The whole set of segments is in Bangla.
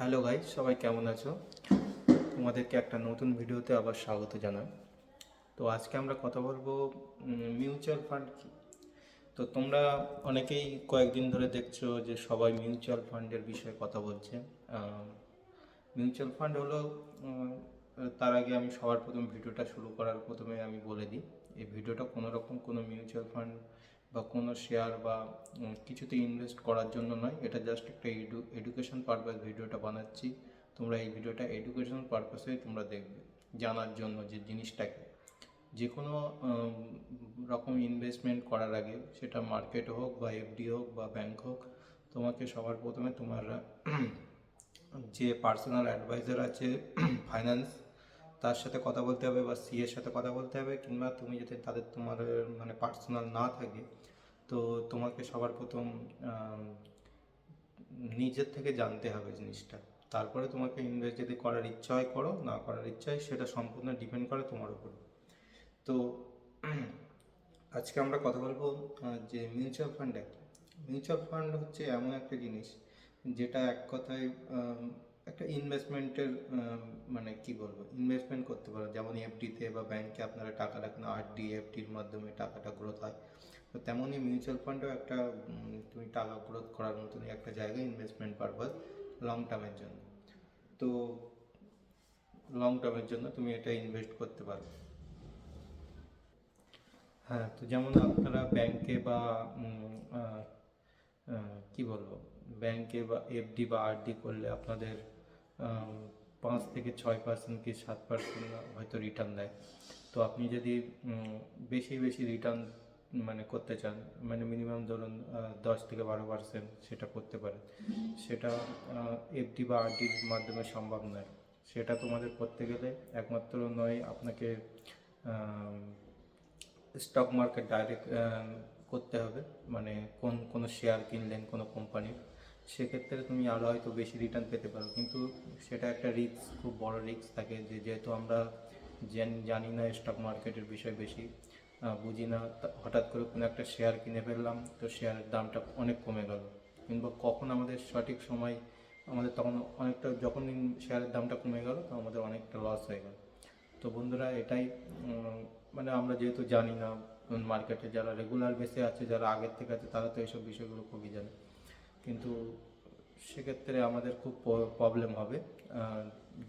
হ্যালো গাইজ সবাই কেমন আছো? তোমাদেরকে একটা নতুন ভিডিওতে আবার স্বাগত জানাই। তো আজকে আমরা কথা বলব মিউচুয়াল ফান্ড কি? তো তোমরা অনেকেই কয়েকদিন ধরে দেখছ যে সবাই মিউচুয়াল ফান্ডের বিষয়ে কথা বলছে। মিউচুয়াল ফান্ড হলো তার আগে আমি সবার প্রথম ভিডিওটা শুরু করার প্রথমে আমি বলে দিই, এই ভিডিওটা কোনো রকম কোনো মিউচুয়াল ফান্ড বা কোনো শেয়ার বা কিছুতে ইনভেস্ট করার জন্য নয়। এটা জাস্ট একটা এডু এডুকেশন পারপাস ভিডিওটা বানাচ্ছি। তোমরা এই ভিডিওটা এডুকেশন পারপাসে তোমরা দেখবে, জানার জন্য যে জিনিসটাকে। যে কোনো রকম ইনভেস্টমেন্ট করার আগে সেটা মার্কেট হোক বা এফডি হোক বা ব্যাংক হোক, তোমাকে সবার প্রথমে তোমার, যে পার্সোনাল অ্যাডভাইজার আছে ফাইন্যান্স তার সাথে কথা বলতে হবে বা সি এর সাথে কথা বলতে হবে কিংবা তুমি যদি তাদের তোমার মানে পার্সোনাল না থাকে, তো তোমাকে সবার প্রথম নিজের থেকে জানতে হবে জিনিসটা। তারপরে তোমাকে ইনভেস্ট যদি করার ইচ্ছা হয় করো, না করার ইচ্ছা হয় সেটা সম্পূর্ণ ডিপেন্ড করে তোমার উপর। তো আজকে আমরা কথা বলব যে মিউচুয়াল ফান্ড মিউচুয়াল ফান্ড হচ্ছে এমন একটা জিনিস যেটা এক কথায় একটা ইনভেস্টমেন্টের মানে কি বলব ইনভেস্টমেন্ট করতে পারো। যেমন এফডিতে বা ব্যাংকে আপনারা টাকা রাখেন আরডি এফডির মাধ্যমে টাকাটা গ্রোথ হয়। তো তেমনই মিউচুয়াল ফান্ডেও একটা তুমি টাকা গ্রোথ করার মতনই একটা জায়গায় ইনভেস্টমেন্ট পারপাস লং টার্মের জন্য। তো লং টার্মের জন্য তুমি এটা ইনভেস্ট করতে পারো। হ্যাঁ তো যেমন আপনারা ব্যাংকে বা কি বলব ব্যাংকে বা এফডি বা আরডি করলে আপনাদের পাঁচ থেকে ছয় পার্সেন্ট কি সাত পার্সেন্ট হয়তো রিটার্ন দেয়। তো আপনি যদি বেশি বেশি রিটার্ন মানে করতে চান মানে মিনিমাম ধরুন দশ থেকে বারো পার্সেন্ট সেটা করতে পারেন। সেটা এফডি বা আরডির মাধ্যমে সম্ভব নয়। সেটা তোমাদের করতে গেলে একমাত্র নয় আপনাকে স্টক মার্কেট ডাইরেক্ট করতে হবে। মানে কোন, কোনো শেয়ার কিনলেন কোনো কোম্পানির সেক্ষেত্রে তুমি আরও হয়তো বেশি রিটার্ন পেতে পারো। কিন্তু সেটা একটা রিস্ক খুব বড় রিস্ক থাকে যে যেহেতু আমরা জেন- না স্টক মার্কেটের বিষয় বেশি বুঝি না হঠাৎ করে কোনো একটা শেয়ার কিনে ফেললাম, তো শেয়ারের দামটা অনেক কমে গেল। কিংবা কখন আমাদের সঠিক সময়, আমাদের তখন অনেকটা যখন শেয়ারের দামটা কমে গেল, তো আমাদের অনেকটা লস হয়ে গেল। তো বন্ধুরা, এটাই মানে আমরা যেহেতু জানি না মার্কেটে যারা রেগুলার বেসে আছে, যারা আগের থেকে আছে, তারা তো এইসব বিষয়গুলো খুবই জানে। কিন্তু সেক্ষেত্রে আমাদের খুব প্রবলেম হবে।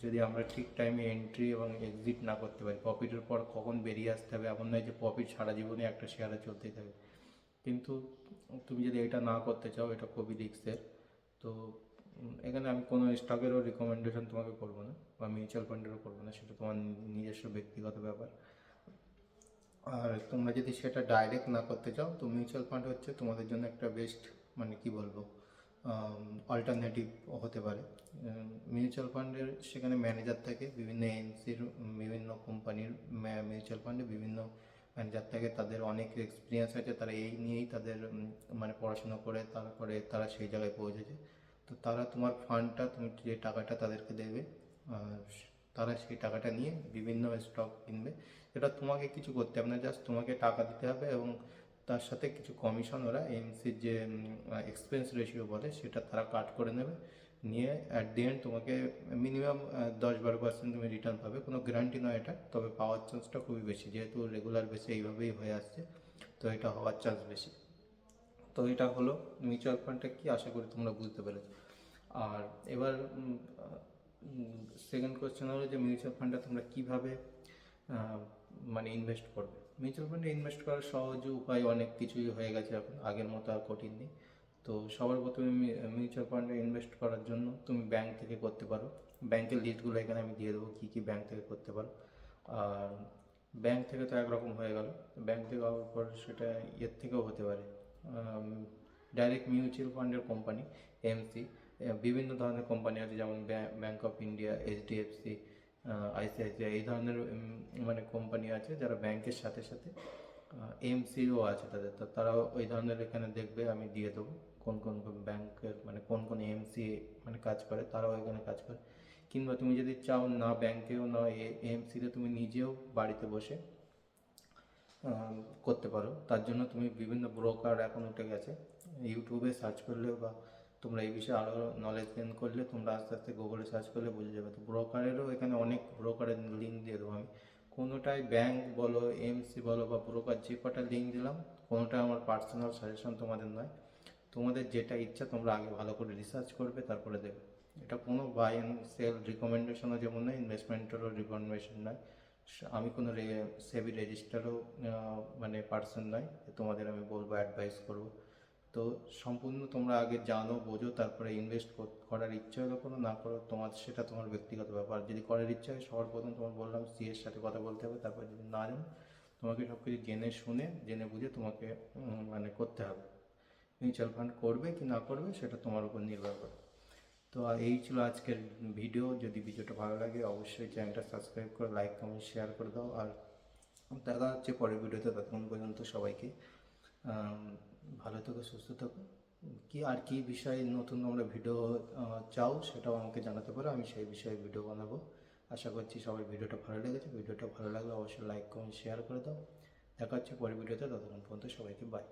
যদি আমরা ঠিক টাইমে এন্ট্রি এবং এক্সিট না করতে পারি প্রফিটের পর কখন বেরিয়ে আসতে হবে? এমন নয় যে প্রফিট সারা জীবনে একটা শেয়ারে চলতেই থাকবে। কিন্তু তুমি যদি এটা না করতে চাও, এটা খুবই রিস্কের তো এখানে আমি কোনো স্টকেরও রিকমেন্ডেশন তোমাকে করব না, বা মিউচুয়াল ফান্ডেরও করব না, সেটা তোমার নিজস্ব ব্যক্তিগত ব্যাপার। আর তোমরা যদি সেটা ডাইরেক্ট না করতে চাও, তো মিউচুয়াল ফান্ড হচ্ছে তোমাদের জন্য একটা বেস্ট মানে কি বলব? অল্টারনেটিভ হতে পারে। মিউচুয়াল ফান্ডের সেখানে ম্যানেজার থাকে, বিভিন্ন এনসির বিভিন্ন কোম্পানির মিউচুয়াল ফান্ডে বিভিন্ন ম্যানেজার থাকে, তাদের অনেক এক্সপিরিয়েন্স আছে, তারা এই নিয়েই তাদের মানে পড়াশোনা করে, তারপরে তারা সেই জায়গায় পৌঁছেছে। তো তারা তোমার ফান্ডটা তুমি যে টাকাটা তাদেরকে দেবে তারা সেই টাকাটা নিয়ে বিভিন্ন স্টক কিনবে। এটা তোমাকে কিছু করতে হবে না জাস্ট তোমাকে টাকা দিতে হবে এবং তার সাথে কিছু কমিশন ওরা এমসির যে এক্সপেন্স রেশিও বলে, সেটা তারা কাট করে নেবে। নিয়ে অ্যাট দি এন্ড তোমাকে মিনিমাম দশ বারো পার্সেন্ট তুমি রিটার্ন পাবে। কোনো গ্যারান্টি নয় এটা, তবে পাওয়ার চান্সটা খুবই বেশি। যেহেতু রেগুলার বেসে এইভাবেই হয়ে আসছে, তো এটা হওয়ার চান্স বেশি। তো এটা হলো মিউচুয়াল ফান্ডটা কি, আশা করি তোমরা বুঝতে পেরেছ। আর এবার সেকেন্ড কোয়েশ্চেন হলো যে মিউচুয়াল ফান্ডটা তোমরা কীভাবে মানে ইনভেস্ট করবে? মিউচুয়াল ফান্ডে ইনভেস্ট করার সহজ উপায় অনেক কিছুই হয়ে গেছে এখন, আগের মতো আর কঠিন নেই। তো সবার প্রথমে মিউচুয়াল ফান্ডে ইনভেস্ট করার জন্য তুমি ব্যাংক থেকে করতে পারো। ব্যাংকের লিস্টগুলো এখানে আমি দিয়ে দেবো, কী কী ব্যাংক থেকে করতে পারো। আর ব্যাংক থেকে তো একরকম হয়ে গেল। ব্যাংক থেকে হওয়ার পর সেটা ইয়ের থেকেও হতে পারে। ডাইরেক্ট মিউচুয়াল ফান্ডের কোম্পানি এমসি বিভিন্ন ধরনের কোম্পানি আছে যেমন bank of India HDFC ICICI এই ধরনের মানে কোম্পানি আছে যারা ব্যাংকের সাথে সাথে এমসিও আছে তাদের। তো তারাও ওই ধরনের এখানে দেখবে, আমি দিয়ে দেবো কোন কোন ব্যাংকের মানে কোন কোন এমসি মানে কাজ করে, তারাও এখানে কাজ করে। কিংবা তুমি যদি চাও না ব্যাংকেও না এমসিতে তুমি নিজেও বাড়িতে বসে করতে পারো। তার জন্য তুমি বিভিন্ন ব্রোকার এখন উঠে গেছে। ইউটিউবে সার্চ করলেও বা তোমরা এই বিষয়ে আরও নলেজ গেন করলে তোমরা আস্তে আস্তে গুগলে সার্চ করলে বুঝে যাবে। তো ব্রোকারেরও এখানে অনেক ব্রোকারের লিঙ্ক দিয়ে দেবো আমি। কোনোটাই ব্যাংক বলো এমসি বলো বা ব্রোকার যে কটা লিঙ্ক দিলাম কোনোটাই আমার পার্সোনাল সাজেশন তোমাদের নয়। তোমাদের যেটা ইচ্ছা তোমরা আগে ভালো করে রিসার্চ করবে, তারপরে দেবে। এটা কোনো বাই অ্যান্ড সেল রিকমেন্ডেশনও যেমন নয় ইনভেস্টমেন্টেরও রিকমেন্ডেশন নয়। আমি কোনো সেবি রেজিস্টারও মানে পার্সন নয়। তোমাদের আমি বলব অ্যাডভাইস করব। তো সম্পূর্ণ তোমরা আগে জানো, বোঝো, তারপরে ইনভেস্ট করার ইচ্ছা হলো কোনো না করো, তোমার, সেটা তোমার ব্যক্তিগত ব্যাপার। যদি করার ইচ্ছা হয়, সবার প্রথম তোমার বললাম সি এর সাথে কথা বলতে হবে, তারপর যদি না জানো, তোমাকে সব কিছু জেনে শুনে, জেনে বুঝে তোমাকে মানে করতে হবে। মিউচুয়াল ফান্ড করবে কি না করবে, সেটা তোমার উপর নির্ভর করে। তো এই ছিল আজকের ভিডিও যদি ভিডিওটা ভালো লাগে, অবশ্যই চ্যানেলটা সাবস্ক্রাইব করে লাইক কমেন্ট শেয়ার করে দাও। আর দেখা হচ্ছে পরের ভিডিওতে ততক্ষণ পর্যন্ত সবাইকে ভালো থেকো, সুস্থ থাকো। কি আর কি বিষয়ে নতুন তোমরা ভিডিও চাও সেটাও আমাকে জানাতে পারো, আমি সেই বিষয়ে ভিডিও বানাবো। আশা করছি সবার ভিডিওটা ভালো লেগেছে। ভিডিওটা ভালো লাগলে অবশ্যই লাইক কমেন্ট শেয়ার করে দাও। দেখা হচ্ছে পরের ভিডিওতে, ততক্ষণ পর্যন্ত সবাইকে বাই